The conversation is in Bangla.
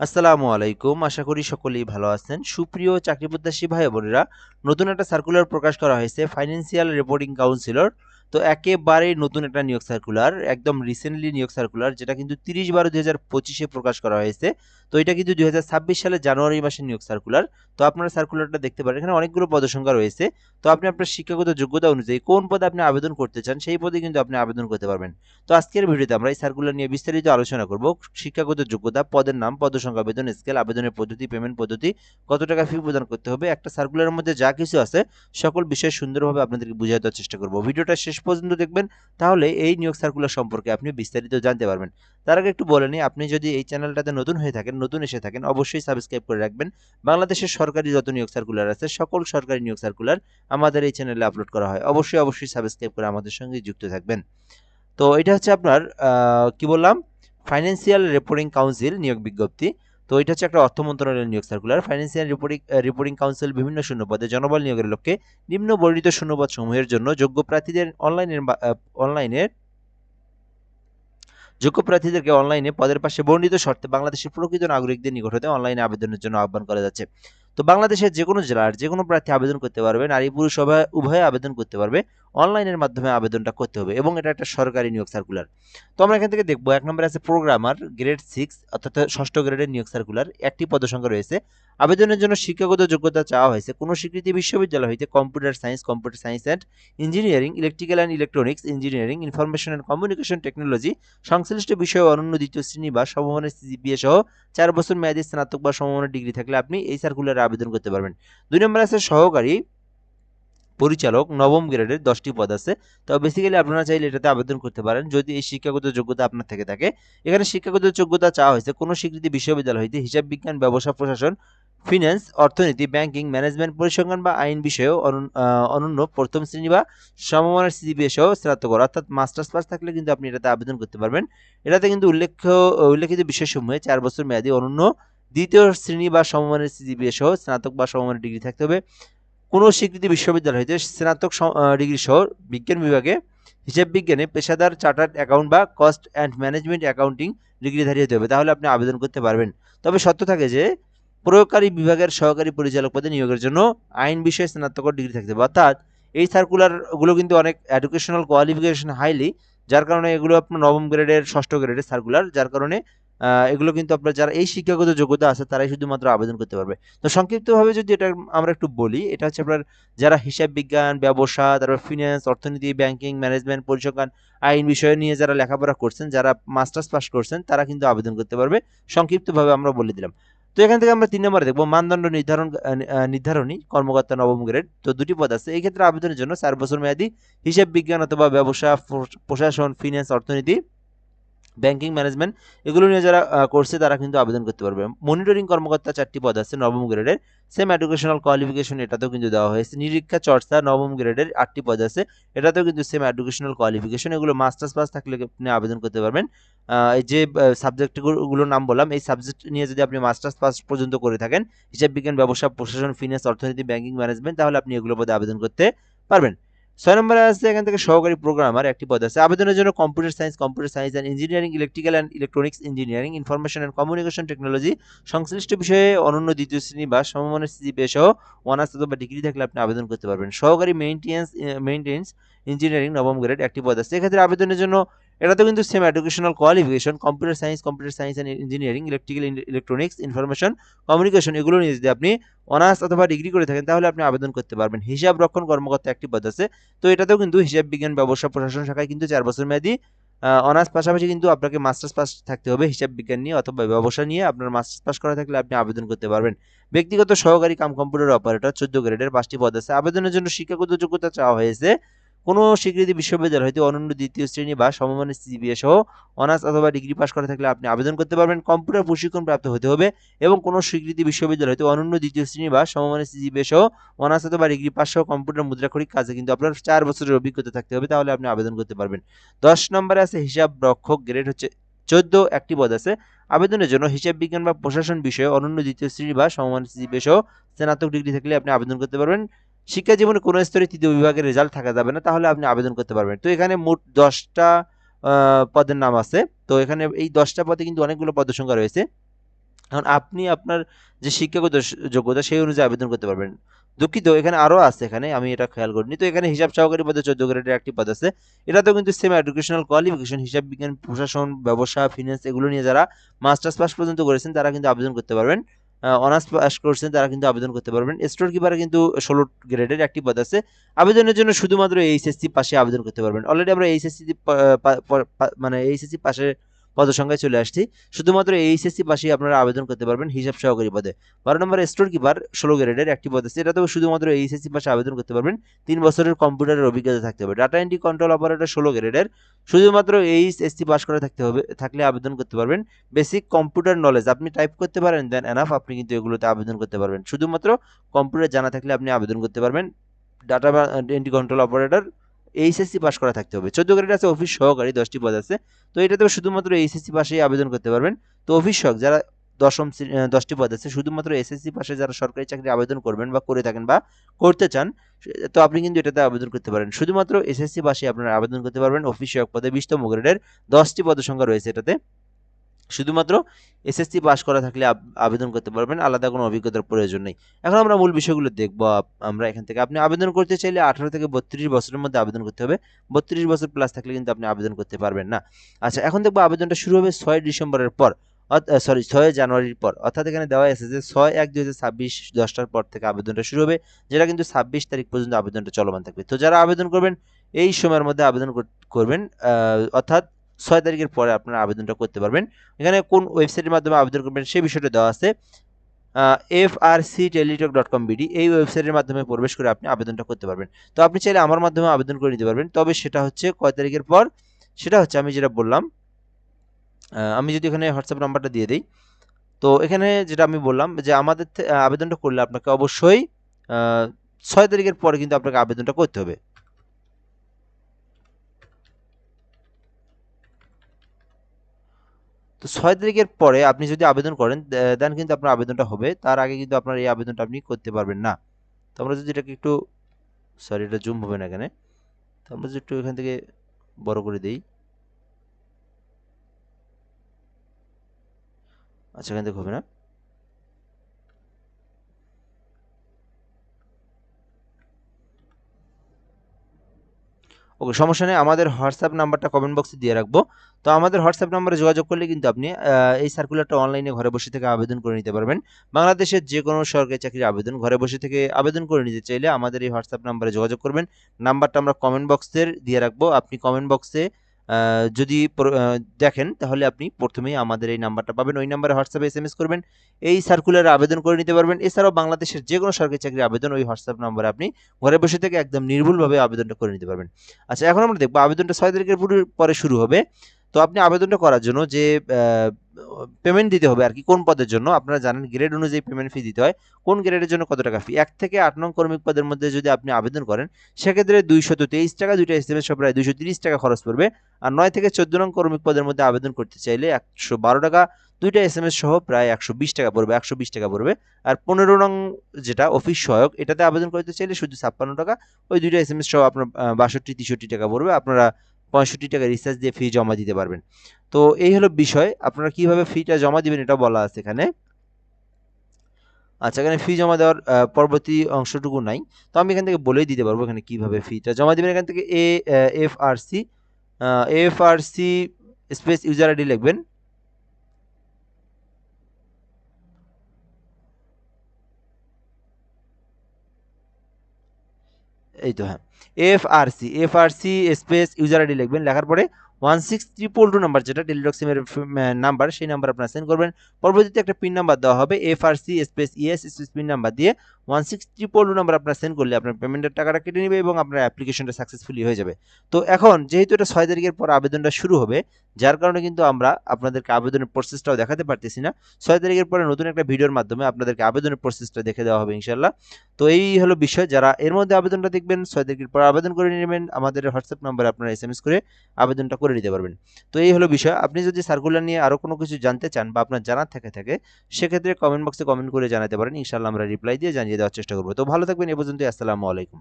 আসসালামু আলাইকুম। আশা করি সকলেই ভালো আছেন। সুপ্রিয় চাকরি প্রত্যাশী ভাই বোনেরা নতুন একটা সার্কুলার প্রকাশ করা হয়েছে ফাইন্যান্সিয়াল রিপোর্টিং কাউন্সিলর তো একেবারে নতুন একটা নিয়োগ সার্কুলার একদম রিসেন্টলি নিয়োগ সার্কুলার যেটা কিন্তু তিরিশ বারো দুই হাজার পঁচিশে প্রকাশ করা হয়েছে। তো এটা কিন্তু দুই হাজার ছাব্বিশ সালে জানুয়ারি মাসে নিয়োগ সার্কুলার তো আপনারা সার্কুলারটা দেখতে পারেন, এখানে অনেকগুলো পদসংখ্যা রয়েছে। তো আপনি আপনার শিক্ষাগত যোগ্যতা অনুযায়ী কোন পদে আপনি আবেদন করতে চান, সেই পদে কিন্তু আপনি আবেদন করতে পারবেন। তো আজকের ভিডিওতে আমরা এই সার্কুলার নিয়ে বিস্তারিত আলোচনা করব। শিক্ষাগত যোগ্যতা, পদের নাম পদ সংখ্যা বেতন স্কেল আবেদনের পদ্ধতি পেমেন্ট পদ্ধতি, কত টাকা ফি প্রদান করতে হবে, একটা সার্কুলারের মধ্যে যা কিছু আছে, সকল বিষয় সুন্দরভাবে আপনাদেরকে বুঝিয়ে দেওয়ার চেষ্টা করব। ভিডিওটা শেষ পর্যন্ত দেখবেন, তাহলে এই নিয়োগ সার্কুলার সম্পর্কে আপনি বিস্তারিত জানতে পারবেন। তার আগে একটু বলে নিই, আপনি যদি এই চ্যানেলটাতে নতুন হয়ে থাকেন, নতুন এসে থাকেন, অবশ্যই সাবস্ক্রাইব করে রাখবেন। বাংলাদেশের সরকারি যত নিয়োগ সার্কুলার আছে, সকল সরকারি নিয়োগ সার্কুলার আমাদের এই চ্যানেলে আপলোড করা হয়। অবশ্যই অবশ্যই সাবস্ক্রাইব করে আমাদের সঙ্গে যুক্ত থাকবেন। তো এটা হচ্ছে আপনার কি বললাম? ফাইন্যান্সিয়াল রিপোর্টিং কাউন্সিল নিয়োগ বিজ্ঞপ্তি। তো এটা হচ্ছে একটা অর্থ মন্ত্রণালয়ের নিয়োগ circular financial reporting reporting council বিভিন্ন শূন্যপদে জনবল নিয়োগের লক্ষ্যে নিম্ন বর্ণিত শূন্যপদ সমূহের জন্য যোগ্য প্রার্থীদের অনলাইনের অনলাইনে যোগ্য প্রার্থীদেরকে অনলাইনে পদের পাশে বর্ণিত শর্তে বাংলাদেশের প্রকৃত নাগরিকদের নিকট হতে অনলাইনে আবেদনের জন্য আহ্বান করা যাচ্ছে। তো বাংলাদেশের যে কোনো জেলার যে কোনো প্রার্থী আবেদন করতে পারবে নারী পুরুষ উভয় উভয়ে আবেদন করতে পারবে। অনলাইনের মাধ্যমে আবেদনটা করতে হবে এবং এটা একটা সরকারি নিয়োগ সার্কুলার তো আমরা এখান থেকে দেখব, এক নম্বরে আছে প্রোগ্রামার গ্রেড সিক্স অর্থাৎ ষষ্ঠ গ্রেডের নিয়োগ সার্কুলার একটি পদসংখ্যা রয়েছে। আবেদনের জন্য শিক্ষাগত যোগ্যতা চাওয়া হয়েছে কোনো স্বীকৃতি বিশ্ববিদ্যালয় হইতে computer science computer science and engineering electrical and electronics engineering information and communication technology সংশ্লিষ্ট বিষয়ে অনন্য দ্বিতীয় শ্রেণি বা সমমানের সিজিপিএ সহ চার বছর মেয়াদী স্নাতক বা সমমানের ডিগ্রি থাকলে আপনি এই সার্কুলারে আবেদন করতে পারবেন। দুই নম্বর আছে সহকারী পরিচালক নবম গ্রেডের দশটি পদ আছে। তো বেসিক্যালি আপনারা চাইলে এটাতে আবেদন করতে পারেন। যদি এই শিক্ষাগত যোগ্যতা আপনার থেকে থাকে, এখানে শিক্ষাগত যোগ্যতা চাওয়া হয়েছে কোনো স্বীকৃতি বিশ্ববিদ্যালয় হইতে হিসাব বিজ্ঞান, ব্যবসা, প্রশাসন ফিন্যান্স অর্থনীতি ব্যাংকিং ম্যানেজমেন্ট পরিসংখ্যান বা আইন অনুন- অনন্য প্রথম শ্রেণি বা সমমানের সিজিপিএ সহ স্নাতকর অর্থাৎ মাস্টার্স পাস থাকলে কিন্তু আপনি এটাতে আবেদন করতে পারবেন। এটাতে কিন্তু উল্লেখ্য, উল্লেখিত বিষয়সমূহে চার বছর মেয়াদী অনন্য দ্বিতীয় শ্রেণি বা সমমানের সিজিপিএ সহ স্নাতক বা সমমানের ডিগ্রি থাকতে হবে। কোনো স্বীকৃতি বিশ্ববিদ্যালয় হইতে স্নাতক ডিগ্রি সহ বিজ্ঞান বিভাগে হিসাব বিজ্ঞানে পেশাদার, চার্টার্ড অ্যাকাউন্ট বা কস্ট অ্যান্ড ম্যানেজমেন্ট অ্যাকাউন্টিং ডিগ্রিধারী হতে হবে। তাহলে আপনি আবেদন করতে পারবেন। তবে সত্য থাকে যে, প্রয়োগকারী বিভাগের সহকারী পরিচালক পদে নিয়োগের জন্য আইন বিষয়ে স্নাতকর ডিগ্রি থাকতে হবে। অর্থাৎ এই সার্কুলারগুলো কিন্তু অনেক এডুকেশনাল কোয়ালিফিকেশন হাইলি যার কারণে এগুলো আপনার নবম গ্রেডের ষষ্ঠ গ্রেডের সার্কুলার যার কারণে এগুলো কিন্তু আপনার যারা এই শিক্ষাগত যোগ্যতা আছে, তারাই শুধুমাত্র আবেদন করতে পারবে। তো সংক্ষিপ্তভাবে যদি এটা আমরা একটু বলি, এটা হচ্ছে আপনার যারা হিসাব বিজ্ঞান, ব্যবসা, তারপর ফিন্যান্স অর্থনীতি ব্যাংকিং ম্যানেজমেন্ট পরিসংখ্যান, আইন বিষয় নিয়ে যারা লেখাপড়া করছেন, যারা মাস্টার্স পাস করছেন, তারা কিন্তু আবেদন করতে পারবে। সংক্ষিপ্তভাবে আমরা বলে দিলাম। তো এখান থেকে আমরা তিন নম্বরে দেখব, মানদণ্ড নির্ধারণ নির্ধারণী, কর্মকর্তা নবম গ্রেড তো দুটি পদ আছে। এই ক্ষেত্রে আবেদনের জন্য চার বছর মেয়াদী হিসাব বিজ্ঞান অথবা ব্যবসা প্রশাসন ফিন্যান্স অর্থনীতি ব্যাংকিং ম্যানেজমেন্ট, এগুলো নিয়ে যারা করছে তারা কিন্তু আবেদন করতে পারবে। মনিটরিং কর্মকর্তা চারটি পদ আছে, নবম গ্রেডের সেম এডুকেশনাল কোয়ালিফিকেশন এটাতেও কিন্তু দেওয়া হয়েছে। নিরীক্ষা চর্চা নবম গ্রেডের আটটি পদ আছে, এটাতেও কিন্তু সেম এডুকেশনাল কোয়ালিফিকেশন এগুলো মাস্টার্স পাস থাকলে আপনি আবেদন করতে পারবেন। এই যে সাবজেক্টগুলোর নাম বললাম, এই সাবজেক্ট নিয়ে যদি আপনি মাস্টার্স পাস পর্যন্ত করে থাকেন, হিসাব বিজ্ঞান, ব্যবসা, প্রশাসন ফিনান্স অর্থনীতি, ব্যাংকিং ম্যানেজমেন্ট, তাহলে আপনি এগুলো পদে আবেদন করতে পারবেন। ছয় নম্বরে আছে এখান থেকে সহকারী প্রোগ্রামার একটি পদ আছে। আবেদনের জন্য computer science computer science and engineering electrical and electronics engineering information and communication technology সংশ্লিষ্ট বিষয়ে অনন্য দ্বিতীয় শ্রেণি বা সমমানের সিজিপিএ সহ অনার্স অথবা ডিগ্রি থাকলে আপনি আবেদন করতে পারবেন। সহকারী মেইনটেন্স মেইনটেন্স ইঞ্জিনিয়ারিং নবম গ্রেড একটি পদ আছে। এক্ষেত্রে আবেদনের জন্য এটাতে কিন্তু same educational qualification computer science computer science and engineering electrical electronics information communication এগুলো নিয়ে যদি আপনি অনার্স অথবা ডিগ্রি করে থাকেন, তাহলে আপনি আবেদন করতে পারবেন। হিসাব রক্ষণ কর্মকর্তা একটি পদ আছে। তো এটাতেও কিন্তু হিসাব বিজ্ঞান, ব্যবসা, প্রশাসন শাখায় কিন্তু চার বছর মেয়াদী অনার্স পাশাপাশি কিন্তু আপনাকে মাস্টার্স পাস থাকতে হবে হিসাব বিজ্ঞান নিয়ে অথবা ব্যবসা নিয়ে। আপনার মাস্টার্স পাস করা থাকলে আপনি আবেদন করতে পারবেন। ব্যক্তিগত সহকারী কাম কম্পিউটার অপারেটর চোদ্দ গ্রেডের পাঁচটি পদ আছে। আবেদনের জন্য শিক্ষাগত যোগ্যতা চাওয়া হয়েছে। কোনো স্বীকৃতি বিশ্ববিদ্যালয়, হয়তো অনন্য দ্বিতীয় শ্রেণি বা সমমানের সিজিপিএ সহ অনার্স অথবা ডিগ্রি পাস করা থাকলে আপনি আবেদন করতে পারবেন। কম্পিউটার প্রশিক্ষণ প্রাপ্ত হতে হবে এবং কোনো স্বীকৃতি বিশ্ববিদ্যালয়, হয়তো অনন্য দ্বিতীয় শ্রেণি বা সমমানের সিজিপিএ সহ অনার্স অথবা ডিগ্রি পাস সহ কম্পিউটার মুদ্রাক্ষরিক কাজে কিন্তু আপনার চার বছরের অভিজ্ঞতা থাকতে হবে, তাহলে আপনি আবেদন করতে পারবেন। দশ নম্বরে আছে হিসাব রক্ষক গ্রেড হচ্ছে চোদ্দ, একটি পদ আছে। আবেদনের জন্য হিসাব বিজ্ঞান বা প্রশাসন বিষয়ে অনন্য দ্বিতীয় শ্রেণি বা সমমানের সিজিপিএ সহ স্নাতক ডিগ্রি থাকলে আপনি আবেদন করতে পারবেন। শিক্ষা জীবনে কোনো স্তরে তৃতীয় বিভাগের রেজাল্ট থাকা যাবে না, তাহলে আপনি আবেদন করতে পারবেন। তো এখানে মোট দশটা পদের নাম আছে। তো এখানে এই দশটা পদে কিন্তু অনেকগুলো পদ সংখ্যা রয়েছে। এখন আপনি আপনার যে শিক্ষাগত যোগ্যতা, সেই অনুযায়ী আবেদন করতে পারবেন। দুঃখিত, এখানে আরও আছে, এখানে আমি এটা খেয়াল করিনি। তো এখানে হিসাব সহকারী পদে চোদ্দ গ্রেডের একটি পদ আছে। এটাতেও কিন্তু সেম এডুকেশনাল কোয়ালিফিকেশন হিসাব বিজ্ঞান, প্রশাসন, ব্যবসা ফিনান্স এগুলো নিয়ে যারা মাস্টার্স পাস পর্যন্ত করেছেন, তারা কিন্তু আবেদন করতে পারবেন। অনার্স পাস করছেন, তারা কিন্তু আবেদন করতে পারবেন। স্টোর কিপারে কিন্তু ষোলো গ্রেডের একটি পদ আছে। আবেদনের জন্য শুধুমাত্র এইচএসসি পাশে আবেদন করতে পারবেন। অলরেডি আমরা এইচএসসি মানে এইচএসসি পাশে পদসংখ্যায় চলে আসছি। শুধুমাত্র এইচএসসি পাশেই আপনারা আবেদন করতে পারবেন হিসাব সহকারী পদে। বারো নম্বর স্টোর কিপার, ষোলো গ্রেডের একটি পদ আছে। এটাতেও শুধুমাত্র এইচএসসি পাশে আবেদন করতে পারবেন। তিন বছরের কম্পিউটারের অভিজ্ঞতা থাকতে হবে। ডাটা এন্ট্রি কন্ট্রোল অপারেটর ষোলো গ্রেডের। শুধুমাত্র এইচএসসি পাস করা থাকতে হবে, থাকলে আবেদন করতে পারবেন। বেসিক কম্পিউটার নলেজ আপনি টাইপ করতে পারেন দেন এনাফ আপনি কিন্তু এগুলোতে আবেদন করতে পারবেন। শুধুমাত্র কম্পিউটার জানা থাকলে আপনি আবেদন করতে পারবেন। Data entry control operator HSC pass করা থাকতে হবে। চোদ্দ গ্রেড আছে অফিস সহকারী, দশটি পদ আছে। তো এটাতে শুধুমাত্র এইচএসসি পাশেই আবেদন করতে পারবেন। তো অফিস সহক যারা দশম দশটি পদ আছে, শুধুমাত্র এসএসসি পাশে যারা সরকারি চাকরি আবেদন করবেন বা করে থাকেন বা করতে চান তো আপনি কিন্তু এটাতে আবেদন করতে পারেন। শুধুমাত্র এসএসসি পাশে আপনারা আবেদন করতে পারবেন। অফিস সহায়ক পদে বিশতম গ্রেডের দশটি পদের সংখ্যা রয়েছে এটাতে। শুধুমাত্র এসএসসি পাস করা থাকলে আব- আবেদন করতে পারবেন, আলাদা কোনো অভিজ্ঞতার প্রয়োজন নেই। এখন আমরা মূল বিষয়গুলো দেখব আমরা এখান থেকে। আপনি আবেদন করতে চাইলে আঠারো থেকে বত্রিশ বছরের মধ্যে আবেদন করতে হবে। বত্রিশ বছর প্লাস থাকলে কিন্তু আপনি আবেদন করতে পারবেন না। আচ্ছা এখন দেখব আবেদনটা শুরু হবে ছয় ডিসেম্বরের পর সরি ছয় জানুয়ারির পর। অর্থাৎ এখানে দেওয়া যে ছয় এক দুই হাজার ছাব্বিশ দশটার পর থেকে আবেদনটা শুরু হবে, যেটা কিন্তু ছাব্বিশ তারিখ পর্যন্ত আবেদনটা চলমান থাকবে। তো যারা আবেদন করবেন, এই সময়ের মধ্যে আবেদন করবেন অর্থাৎ ছয় তারিখের পরে আপনারা আবেদনটা করতে পারবেন। এখানে কোন ওয়েবসাইটের মাধ্যমে আবেদন করবেন সেই বিষয়টা দেওয়া আছে F R C Teletalk dot com BD. এই ওয়েবসাইটের মাধ্যমে প্রবেশ করে আপনি আবেদনটা করতে পারবেন। তো আপনি চাইলে আমার মাধ্যমে আবেদন করে নিতে পারবেন। তবে সেটা হচ্ছে কয় তারিখের পর? সেটা হচ্ছে আমি যেটা বললাম আমি যদি এখানে হোয়াটসঅ্যাপ নাম্বারটা দিয়ে দিই, তো এখানে যেটা আমি বললাম যে আমাদের আবেদনটা করলে আপনাকে অবশ্যই ছয় তারিখের পরে কিন্তু আপনাকে আবেদনটা করতে হবে। তো ছয় তারিখের পরে আপনি যদি আবেদন করেন দেন কিন্তু আপনার আবেদনটা হবে। তার আগে কিন্তু আপনার এই আবেদনটা আপনি করতে পারবেন না। তো আমরা যদি এটাকে একটু সরি এটা জুম হবে না এখানে। তো আমরা যদি একটু এখান থেকে বড় করে দিই। আচ্ছা এখান থেকে হবে না। ওকে সমস্যা নেই, আমাদের হোয়াটসঅ্যাপ নাম্বারটা কমেন্ট বক্সে দিয়ে রাখব। তো আমাদের হোয়াটসঅ্যাপ নাম্বারে যোগাযোগ করলে কিন্তু আপনি এই সার্কুলারটা অনলাইনে ঘরে বসে থেকে আবেদন করে নিতে পারবেন। বাংলাদেশের যে কোনো সরকারি চাকরির আবেদন, ঘরে বসে থেকে আবেদন করে নিতে চাইলে আমাদের এই হোয়াটসঅ্যাপ নাম্বারে যোগাযোগ করবেন। নাম্বারটা আমরা কমেন্ট বক্সের দিয়ে রাখব। আপনি কমেন্ট বক্সে যদি দেখেন, তাহলে আপনি প্রথমেই আমাদের এই নাম্বারটা পাবেন। ওই নাম্বারে হোয়াটসঅ্যাপে এস এম এস করবেন। এই সার্কুলারে আবেদন করে নিতে পারবেন। এছাড়াও বাংলাদেশের যে কোনো সরকারি চাকরির আবেদন ওই হোয়াটসঅ্যাপ নাম্বারে আপনি ঘরে বসে থেকে একদম নির্ভুলভাবে আবেদনটা করে নিতে পারবেন। আচ্ছা এখন আমরা দেখব আবেদনটা ছয় তারিখের পুরো- শুরু হবে। তো আপনি আবেদনটা করার জন্য যে পেমেন্ট দিতে হবে আর কি কোন পদের জন্য? আপনারা জানেন গ্রেড অনুযায়ী পেমেন্ট ফি দিতে হয়। কোন গ্রেডের জন্য কত টাকা ফি এক থেকে আট নং কর্মিক পদের মধ্যে যদি আপনি আবেদন করেন, সেক্ষেত্রে দুইশত তেইশ টাকা, দুইটা এস এম এস প্রায় দুইশো তিরিশ টাকা খরচ পড়বে। আর নয় থেকে চোদ্দ নং কর্মিক পদের মধ্যে আবেদন করতে চাইলে একশো বারো টাকা, দুইটা এস এম এস সহ প্রায় একশো বিশ টাকা পড়বে, একশো বিশ টাকা পড়বে। আর পনেরো নং যেটা অফিস সহায়ক, এটাতে আবেদন করতে চাইলে শুধু ছাপ্পান্ন টাকা, ওই দুইটা এস এম এস সহ আপনার বাষট্টি, তেষট্টি টাকা পড়বে। আপনারা পঁয়ষট্টি টাকা রিচার্জ দিয়ে ফি জমা দিতে পারবেন। তো এই হলো বিষয়, আপনারা কীভাবে ফিটা জমা দিবেন এটা বলা আছে এখানে। আচ্ছা এখানে ফি জমা দেওয়ার পরবর্তী অংশটুকু নাই। তো আমি এখান থেকে বলেই দিতে পারব এখানে কীভাবে ফিটা জমা দিবেন। এখান থেকে A F R C F R C space user ID লিখবেন। এই তো হ্যাঁ। F R C F R C space user ID লিখবেন, লেখার পরে one six triple two number যেটা টেলিটক সিমের নাম্বার সেই নাম্বার আপনারা সেন্ড করবেন। পরবর্তীতে একটা পিন নাম্বার দেওয়া হবে F R C space ES space pin number দিয়ে one six triple two number আপনারা সেন্ড করলে আপনার পেমেন্টের টাকাটা কেটে নেবে এবং আপনার অ্যাপ্লিকেশনটা সাকসেসফুলি হয়ে যাবে। তো এখন যেহেতু এটা ছয় তারিখের পর আবেদনটা শুরু হবে, যার কারণে কিন্তু আমরা আপনাদেরকে আবেদনের প্রসেসটাও দেখাতে পারতেছি না। ছয় তারিখের পরে নতুন একটা ভিডিওর মাধ্যমে আপনাদেরকে আবেদনের প্রসেসটা দেখে দেওয়া হবে ইনশাল্লাহ তো এই হলো বিষয়, যারা এর মধ্যে আবেদনটা দেখবেন, ছয় তারিখের পর আবেদন করে নেবেন, আমাদের হোয়াটসঅ্যাপ নাম্বারে আপনারা এস এম এস করে আবেদনটা করে নিতে পারবেন। তো এই হলো বিষয়। আপনি যদি সার্কুলার নিয়ে আরও কোনো কিছু জানতে চান বা আপনার জানার থেকে থাকে, সেক্ষেত্রে কমেন্ট বক্সে কমেন্ট করে জানাতে পারেন। ইনশাল্লাহ আমরা রিপ্লাই দিয়ে জানিয়ে দেওয়ার চেষ্টা করব। তো ভালো থাকবেন, এ পর্যন্ত আসসালামু আলাইকুম।